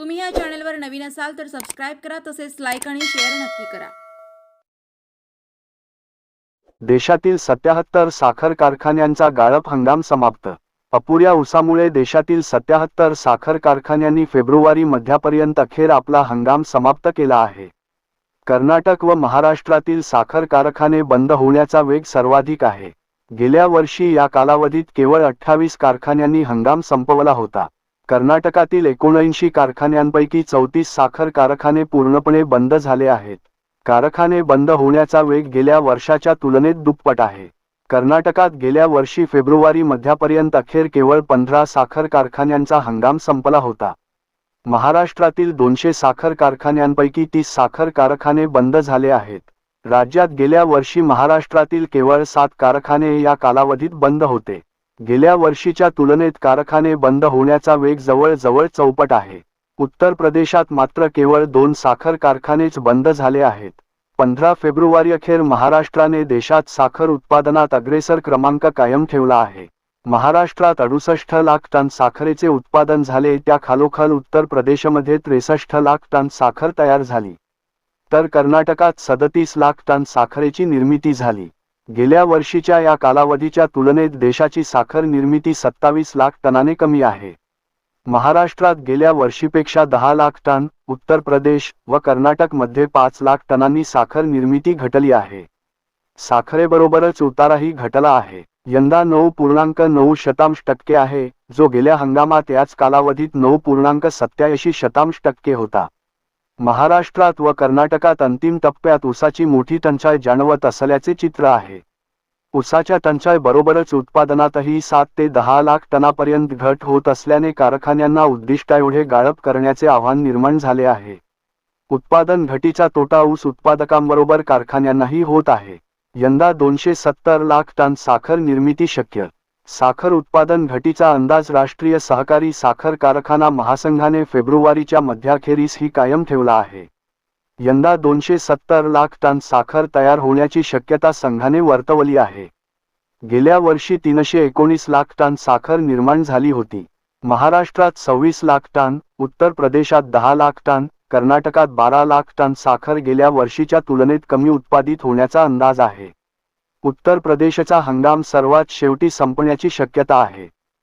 तुम्ही या चॅनलवर नवीन असाल तर सबस्क्राईब करा तसेच लाईक आणि शेअर नक्की करा. देशातील सत्याहत्तर साखर कारखान्यांचा गाळप हंगाम समाप्त. अपुऱ्या उसामुळे देशातील सत्याहत्तर साखर कारखान्यांनी फेब्रुवारी मध्यापर्यंत अखेर आपला हंगाम समाप्त केला आहे. कर्नाटक व महाराष्ट्रातील साखर कारखाने बंद होण्याचा वेग सर्वाधिक आहे. गेल्या वर्षी या कालावधीत केवळ अठ्ठावीस कारखान्यांनी हंगाम संपवला होता. कर्नाटकातील एकोणऐंशी कारखान्यांपैकी चौतीस साखर कारखाने पूर्णपणे बंद झाले आहेत. कारखाने बंद होण्याचा वेग गेल्या वर्षाच्या तुलनेत दुप्पट आहे. कर्नाटकात गेल्या वर्षी फेब्रुवारी मध्यापर्यंत अखेर केवळ पंधरा साखर कारखान्यांचा हंगाम संपला होता. महाराष्ट्रातील दोनशे साखर कारखान्यांपैकी तीस साखर कारखाने बंद झाले आहेत. राज्यात गेल्या वर्षी महाराष्ट्रातील केवळ सात कारखाने या कालावधीत बंद होते. गेल्या वर्षीच्या तुलनेत कारखाने बंद होण्याचा वेग जवळजवळ चौपट आहे. उत्तर प्रदेशात मात्र केवळ दोन साखर कारखानेच बंद झाले आहेत. पंधरा फेब्रुवारी अखेर महाराष्ट्राने देशात साखर उत्पादनात अग्रेसर क्रमांक कायम ठेवला आहे. महाराष्ट्रात अडुसष्ट लाख टन साखरेचे उत्पादन झाले त्या खालोखाल उत्तर प्रदेशमध्ये त्रेसष्ट लाख टन साखर तयार झाली. तर कर्नाटकात सदतीस लाख टन साखरेची निर्मिती झाली. गेल्या वर्षीच्या या कालावधीच्या तुलनेत देशाची साखर निर्मिती सत्तावीस लाख टनाने कमी आहे. महाराष्ट्रात गेल्या वर्षीपेक्षा दहा लाख टन उत्तर प्रदेश व कर्नाटकमध्ये पाच लाख टनांनी साखर निर्मिती घटली आहे. साखरेबरोबरच उताराही घटला आहे. यंदा नऊ पूर्णांक नऊ शतांश टक्के आहे जो गेल्या हंगामात याच कालावधीत नऊ पूर्णांक सत्याऐंशी शतांश टक्के होता. महाराष्ट्रात व कर्नाटकात अंतिम टप्प्यात ऊसाची मोठी टंचाई जाणवत असल्याचे चित्र आहे. ऊसाच्या टंचाई बरोबरच उत्पादनातही सात ते दहा लाख टनापर्यंत घट होत असल्याने कारखान्यांना उद्दिष्टाएवढे गाळप करण्याचे आव्हान निर्माण झाले आहे. उत्पादन घटीचा तोटा ऊस उत्पादकांबरोबर कारखान्यांनाही होत आहे. यंदा दोनशे सत्तर लाख टन साखर निर्मिती शक्य साखर उत्पादन घटीचा अंदाज राष्ट्रीय सहकारी साखर कारखाना महासंघाने फेब्रुवारीच्या मध्याखेरीस ही कायम ठेवला आहे. यंदा दोनशे सत्तर लाख टन साखर तयार होण्याची शक्यता संघाने वर्तवली आहे. गेल्या वर्षी तीनशे एकोणीस लाख टन साखर निर्माण झाली होती. महाराष्ट्रात सव्वीस लाख टन उत्तर प्रदेशात दहा लाख टन कर्नाटकात बारा लाख टन साखर गेल्या वर्षीच्या तुलनेत कमी उत्पादित होण्याचा अंदाज आहे. उत्तर प्रदेशचा हंगाम सर्वात शेवटी संपण्याची शक्यता आहे.